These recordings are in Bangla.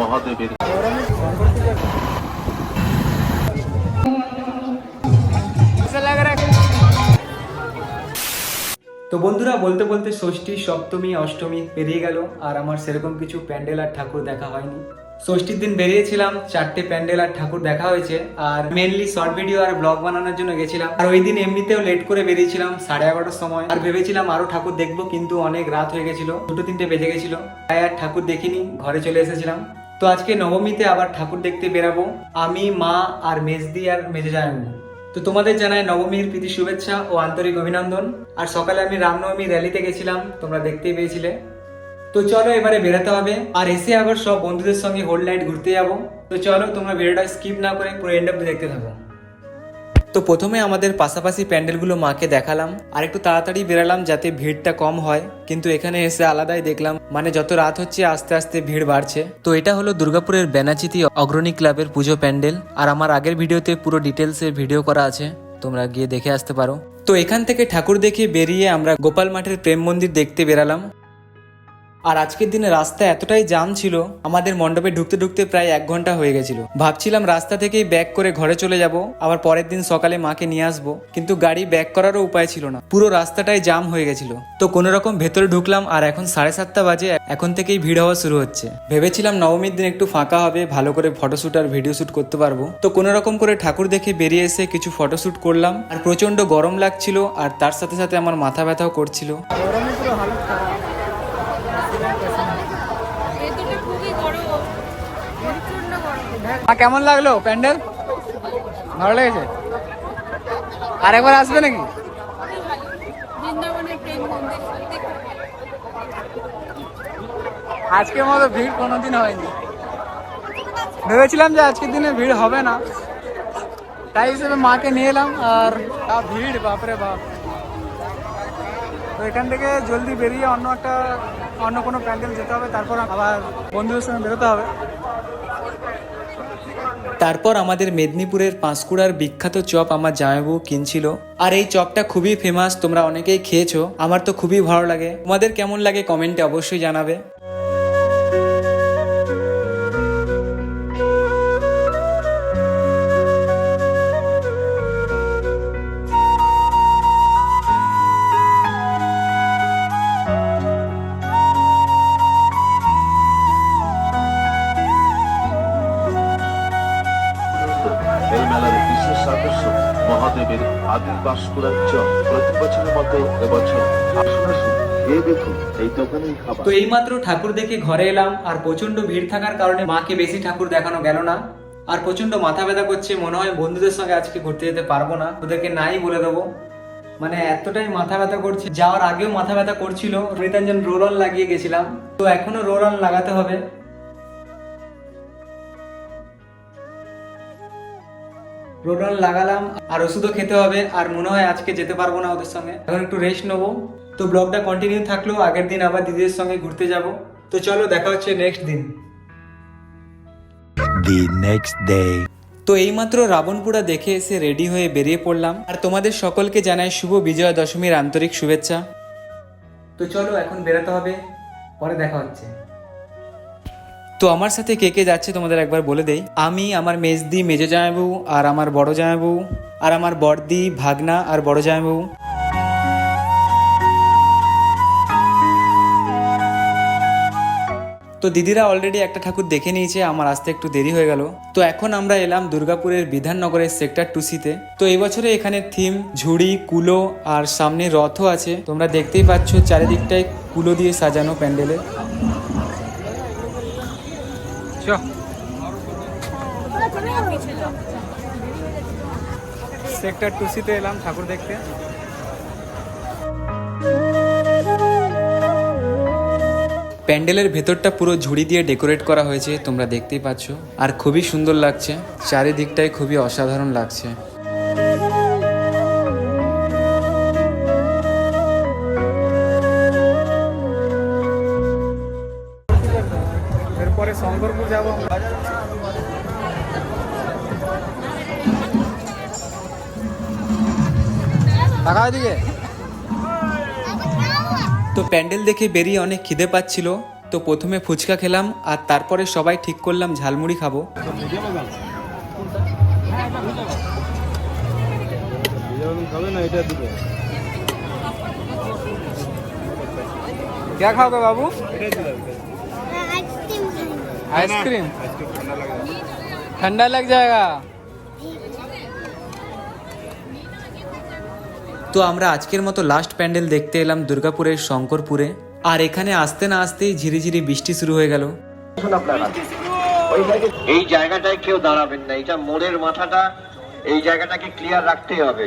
মহাদেবের। তো বন্ধুরা, বলতে বলতে ষষ্ঠী, সপ্তমী, অষ্টমী পেরিয়ে গেল, আর আমার সেরকম কিছু প্যান্ডেল আর ঠাকুর দেখা হয়নি। ষষ্ঠীর দিন বেরিয়েছিলাম, চারটে প্যান্ডেল আর ঠাকুর দেখা হয়েছে, আর মেনলি শর্ট ভিডিও আর ব্লগ বানানোর জন্য গেছিলাম। আর ওই দিন এমনিতেও লেট করে বেরিয়েছিলাম, সাড়ে এগারোটার সময়। আর ভেবেছিলাম আরও ঠাকুর দেখব, কিন্তু অনেক রাত হয়ে গেছিল, দুটো তিনটে বেজে গেছিল। তাই আর ঠাকুর দেখিনি, ঘরে চলে এসেছিলাম। তো আজকে নবমীতে আবার ঠাকুর দেখতে বেরাবো, আমি, মা আর মেজদি আর মেজে জানাব। তো তোমাদের জানাই নবমীর প্রীতি শুভেচ্ছা ও আন্তরিক অভিনন্দন। আর সকালে আমি রামনবমী র্যালিতে গেছিলাম, তোমরা দেখতেই পেয়েছিলে। তো চলো এবারে বেরোতে হবে। আর এসে আবার সব বন্ধুদের সঙ্গে হোল নাইট ঘুরতে যাব। তো চলো তোমরা ভিডিওটা স্কিপ না করে পুরো এন্ড অব্দি দেখতে থাকো। তো প্রথমে আমাদের পাশাপাশি প্যান্ডেলগুলো মাকে দেখালাম। আর একটু তাড়াতাড়ি বেরালাম যাতে ভিড়টা কম হয়। কিন্তু এখানে এসে আলাদাই দেখলাম মানে যত রাত হচ্ছে আস্তে আস্তে ভিড় বাড়ছে। তো এটা হলো দুর্গাপুরের বেনাচিতি অগ্রণী ক্লাবের পুজো প্যান্ডেল। আর আমার আগের ভিডিওতে পুরো ডিটেলসে ভিডিও করা আছে। তোমরা গিয়ে দেখে আসতে পারো। তো এখান থেকে ঠাকুর দেখে বেরিয়ে আমরা গোপাল মাঠের প্রেম মন্দির দেখতে বেরালাম। আর আজকের দিনে রাস্তা এতটাই জাম ছিল, আমাদের মণ্ডপে ঢুকতে ঢুকতে প্রায় এক ঘণ্টা হয়ে গেছিল। ভাবছিলাম রাস্তা থেকেই ব্যাক করে ঘরে চলে যাব, আবার পরের দিন সকালে মাকে নিয়ে আসব, কিন্তু গাড়ি ব্যাক করারও উপায় ছিল না। পুরো রাস্তাটাই জাম হয়ে গেছিল। তো কোনো রকম ভেতরে ঢুকলাম, আর এখন সাড়ে সাতটা বাজে, এখন থেকেই ভিড় হওয়া শুরু হচ্ছে। ভেবেছিলাম নবমীর দিন একটু ফাঁকা হবে, ভালো করে ফটোশুট আর ভিডিও শ্যুট করতে পারব। তো কোনো রকম করে ঠাকুর দেখে বেরিয়ে এসে কিছু ফটোশুট করলাম, আর প্রচণ্ড গরম লাগছিল, আর তার সাথে সাথে আমার মাথা ব্যথাও করছিল। কেমন লাগল প্যান্ডেল? ভালো লেগেছে? আরেকবার আসবে নাকি? আজকের মতো ভিড় কোনোদিন হয়নি। ভেবেছিলাম যে আজকের দিনে ভিড় হবে না। তাই হিসেবে মাকে নিয়ে এলাম আর তা ভিড় বাপরে বাপ। তো এখান থেকে জলদি বেরিয়ে অন্য একটা অন্য কোনো প্যান্ডেল যেতে হবে তারপর আবার বন্ধুদের সঙ্গে বেরোতে হবে। তারপর আমাদের মেদিনীপুরের পাঁশকুড়ার বিখ্যাত চপ আমার জামাইবু কিনছিল। আর এই চপটা খুবই ফেমাস তোমরা অনেকেই খেয়েছো। আমার তো খুবই ভালো লাগে। তোমাদের কেমন লাগে কমেন্টে অবশ্যই জানাবে। বাসপুরার চক প্রতি বছরের মতো এবছর। তো এইমাত্র ঠাকুর দেখে ঘরে এলাম, আর প্রচণ্ড ভিড় থাকার কারণে মাকে বেশি ঠাকুর দেখানো গেল না। আর প্রচণ্ড মাথা ব্যথা করছে, মনে হয় বন্ধুদের সঙ্গে আজকে ঘুরতে যেতে পারব না। ওদেরকে নাই বলে দেবো। মানে এতটাই মাথা ব্যথা করছে, যাওয়ার আগেও মাথা ব্যথা করছিল। রীতাঞ্জন রোল অন লাগিয়ে গেছিলাম। তো এখনও রোল অন লাগাতে হবে। রোল অন লাগালাম আর ওষুধও খেতে হবে আর মনে হয় আজকে যেতে পারব না ওদের সঙ্গে। এখন একটু রেস্ট নেব। তো ব্লগটা কন্টিনিউ থাকল আগের দিন আবার দিদিদের সঙ্গে ঘুরতে যাব। তো চলো দেখা হচ্ছে নেক্সট দিন। The next day. তো এইমাত্র রাবণপুরা দেখে এসে রেডি হয়ে বেরিয়ে পড়লাম। আর তোমাদের সকলকে জানাই শুভ বিজয়া দশমীর আন্তরিক শুভেচ্ছা। তো চলো এখন বেরোতে হবে পরে দেখা হচ্ছে। তো আমার সাথে কে কে যাচ্ছে তোমাদের একবার বলে দেই। আমি, আমার মেজদি মেজো জামাইবু, আর আমার বড় জামাইবু, আর আমার বড়দি ভাগনা, আর বড় জামাইবু। তো দিদিরা অলরেডি একটা ঠাকুর দেখে নিয়েছে, আমার আসতে একটু দেরি হয়ে গেল। তো এখন আমরা এলাম দুর্গাপুরের বিধাননগরের সেক্টর টুসিতে তো। এবছরে এখানে থিম ঝুড়ি, কুলো, আর সামনে রথও আছে। তোমরা দেখতেই পাচ্ছ চারিদিকটায় কুলো দিয়ে সাজানো প্যান্ডেলে। সেক্টর টুসিতে এলাম, ঠাকুর দেখতে। প্যান্ডেলের ভেতরটা পুরো ঝুড়ি দিয়ে ডেকোরেট করা হয়েছে, তোমরা দেখতেই পাচ্ছ। আর খুবই সুন্দর লাগছে। চারিদিকটাই খুবই অসাধারণ লাগছে। এরপরে শঙ্করপুর যাবো টাকা দিকে তো প্যান্ডেল দেখে বেরিয়ে অনেক খিদে পাচ্ছিল তো প্রথমে ফুচকা খেলাম আর তারপরে সবাই ঠিক করলাম ঝালমুড়ি খাবো क्या खाओगे बाबू आइसक्रीम ठंडा लग जाएगा তো আমরা আজকের মতো লাস্ট প্যান্ডেল দেখতে এলাম দুর্গাপুরের শঙ্করপুরে আর এখানে আসতে না আসতেই ঝিরিঝিরি বৃষ্টি শুরু হয়ে গেল এই জায়গাটায় কেউ দাঁড়াবেন না এটা মোড়ের মাথাটা এই জায়গাটাকে ক্লিয়ার রাখতেই হবে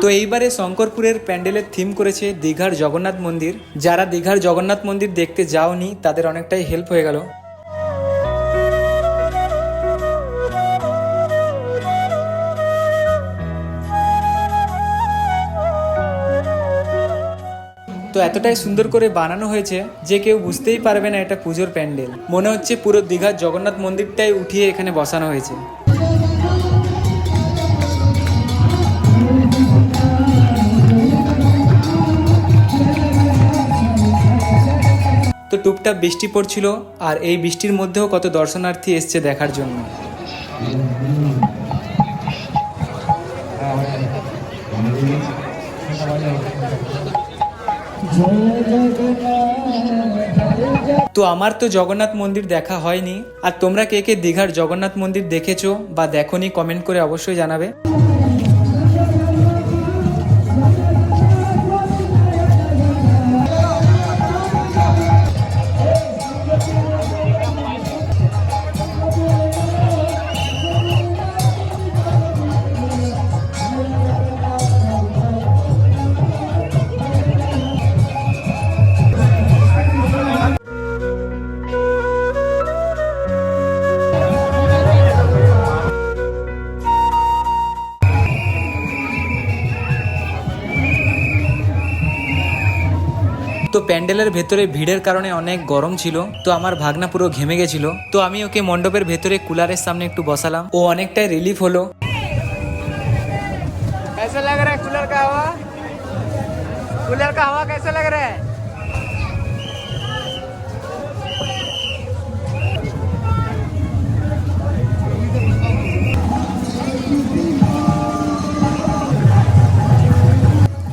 তো এইবারে শঙ্করপুরের প্যান্ডেলের থিম করেছে দীঘার জগন্নাথ মন্দির। যারা দীঘার জগন্নাথ মন্দির দেখতে যাওনি, তাদের অনেকটাই হেল্প হয়ে গেল। তো এতটাই সুন্দর করে বানানো হয়েছে যে কেউ বুঝতেই পারবে না এটা পুজোর প্যান্ডেল। মনে হচ্ছে পুরো দীঘার জগন্নাথ মন্দিরটাই উঠিয়ে এখানে বসানো হয়েছে। তো টুপটাপ বৃষ্টি পড়ছিল আর এই বৃষ্টির মধ্যেও কত দর্শনার্থী এসছে দেখার জন্য। তো আমার তো জগন্নাথ মন্দির দেখা হয়নি। আর তোমরা কে কে দীঘার জগন্নাথ মন্দির দেখেছ বা দেখোনি কমেন্ট করে অবশ্যই জানাবে। তো প্যান্ডেলের ভেতরে ভিড়ের কারণে অনেক গরম ছিল তো আমার ভাগনা পুরো ঘেমে গেছিল তো আমি ওকে মণ্ডপের ভেতরে কুলারের সামনে একটু বসালাম ও অনেকটাই রিলিফ হলো कैसा लग रहा है कूलर का हवा कूलर का हवा कैसा लग रहा है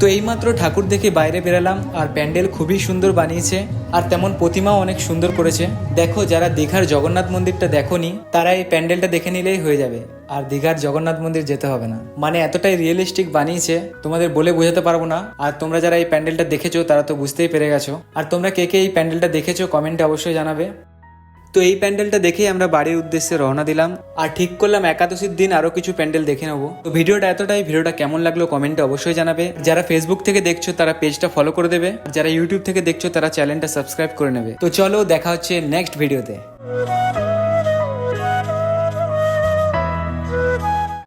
তো এইমাত্র ঠাকুর দেখে বাইরে বেরালাম, আর প্যান্ডেল খুবই সুন্দর বানিয়েছে, আর তেমন প্রতিমাও অনেক সুন্দর করেছে। দেখো, যারা দীঘার জগন্নাথ মন্দিরটা দেখোনি, তারা এই প্যান্ডেলটা দেখে নিলেই হয়ে যাবে, আর দীঘার জগন্নাথ মন্দির যেতে হবে না। মানে এতটাই রিয়েলিস্টিক বানিয়েছে, তোমাদের বলে বোঝাতে পারব না, আর তোমরা যারা এই প্যান্ডেলটা দেখেছ, তারা তো বুঝতেই পেরে গেছো। আর তোমরা কে কে এই প্যান্ডেলটা দেখেছ, কমেন্টে অবশ্যই জানাবে। তো এই প্যান্ডেলটা দেখেই আমরা বাড়ির উদ্দেশ্যে রওনা দিলাম। আর ঠিক করলাম একাদশীর দিন আরও কিছু প্যান্ডেল দেখে নেব। তো ভিডিওটা এতটাই, ভিডিওটা কেমন লাগল কমেন্টে অবশ্যই জানাবে। যারা ফেসবুক থেকে দেখছ, তারা পেজটা ফলো করে দেবে। যারা ইউটিউব থেকে দেখছ, তারা চ্যানেলটা সাবস্ক্রাইব করে নেবে। তো চলো দেখা হচ্ছে নেক্সট ভিডিওতে